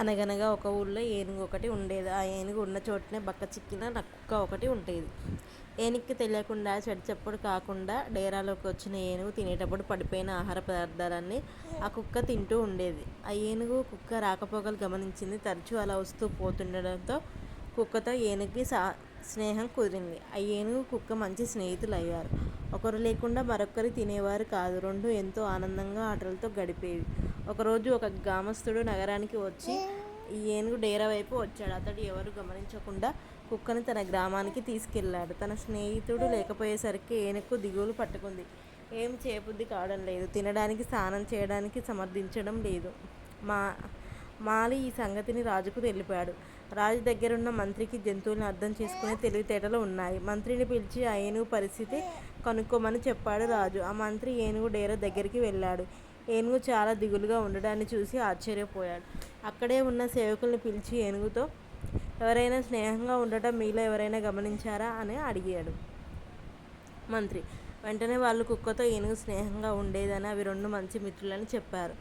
అనగనగా ఒక ఊళ్ళో ఏనుగు ఒకటి ఉండేది. ఆ ఏనుగు ఉన్న చోటనే బక్క చిక్కిన కుక్క ఒకటి ఉండేది. ఏనుగుకి తెలియకుండా చెడు చెప్పుడు కాకుండా డేరాలోకి వచ్చిన ఏనుగు తినేటప్పుడు పడిపోయిన ఆహార పదార్థాలన్నీ ఆ కుక్క తింటూ ఉండేది. ఆ ఏనుగు కుక్క రాకపోకలు గమనించింది. తరచూ అలా వస్తూ పోతుండడంతో కుక్కతో ఏనుగుకి సా స్నేహం కుదిరింది. ఆ ఏనుగు కుక్క మంచి స్నేహితులు అయ్యారు ఒకరు లేకుండా మరొకరు తినేవారు కాదు. రెండు ఎంతో ఆనందంగా ఆటలతో గడిపేవి. ఒకరోజు ఒక గ్రామస్తుడు నగరానికి వచ్చి ఈ ఏనుగు డేరా వైపు వచ్చాడు. అతడు ఎవరు గమనించకుండా కుక్కను తన గ్రామానికి తీసుకెళ్ళాడు. తన స్నేహితుడు లేకపోయేసరికి ఏనుగు దిగులు పట్టుకుంది. ఏం చేయబుద్ధి కావడం లేదు. తినడానికి స్నానం చేయడానికి సమర్థించడం లేదు. మా మాలి ఈ సంగతిని రాజుకు తెలిపాడు. రాజు దగ్గరున్న మంత్రికి జంతువులను అర్థం చేసుకునే తెలివితేటలు ఉన్నాయి. మంత్రిని పిలిచి ఆ ఏనుగు పరిస్థితి కనుక్కోమని చెప్పాడు రాజు. ఆ మంత్రి ఏనుగు డేరా దగ్గరికి వెళ్ళాడు. ఏనుగు చాలా దిగులుగా ఉండడాన్ని చూసి ఆశ్చర్యపోయాడు. అక్కడే ఉన్న సేవకుల్ని పిలిచి ఏనుగుతో ఎవరైనా స్నేహంగా ఉండటం మీలో ఎవరైనా గమనించారా? అని అడిగాడు మంత్రి. వెంటనే వాళ్ళు కుక్కతో ఏనుగు స్నేహంగా ఉండేదని అవి రెండు మంచి మిత్రులని చెప్పారు.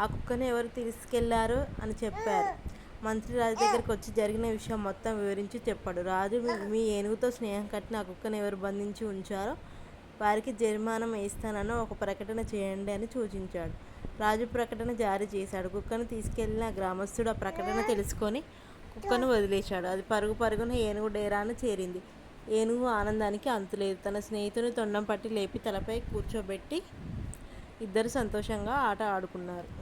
ఆ కుక్కను ఎవరు తీసుకెళ్ళారు? అని చెప్పారు. మంత్రి రాజు దగ్గరికి వచ్చి జరిగిన విషయం మొత్తం వివరించి చెప్పాడు. రాజు మీ- ఏనుగుతో స్నేహం కట్టిన ఆ కుక్కను ఎవరు బంధించి ఉంచారో వారికి జరిమానం వేస్తానని ఒక ప్రకటన చేయండి అని సూచించాడు. రాజు ప్రకటన జారీ చేశాడు. కుక్కను తీసుకెళ్ళిన గ్రామస్తుడు ఆ ప్రకటన తెలుసుకొని కుక్కను వదిలేశాడు. అది పరుగు పరుగున ఏనుగు డేరాను చేరింది. ఏనుగు ఆనందానికి అంతులేదు. తన స్నేహితుని తొండం పట్టి లేపి తలపై కూర్చోబెట్టి ఇద్దరు సంతోషంగా ఆట ఆడుకున్నారు.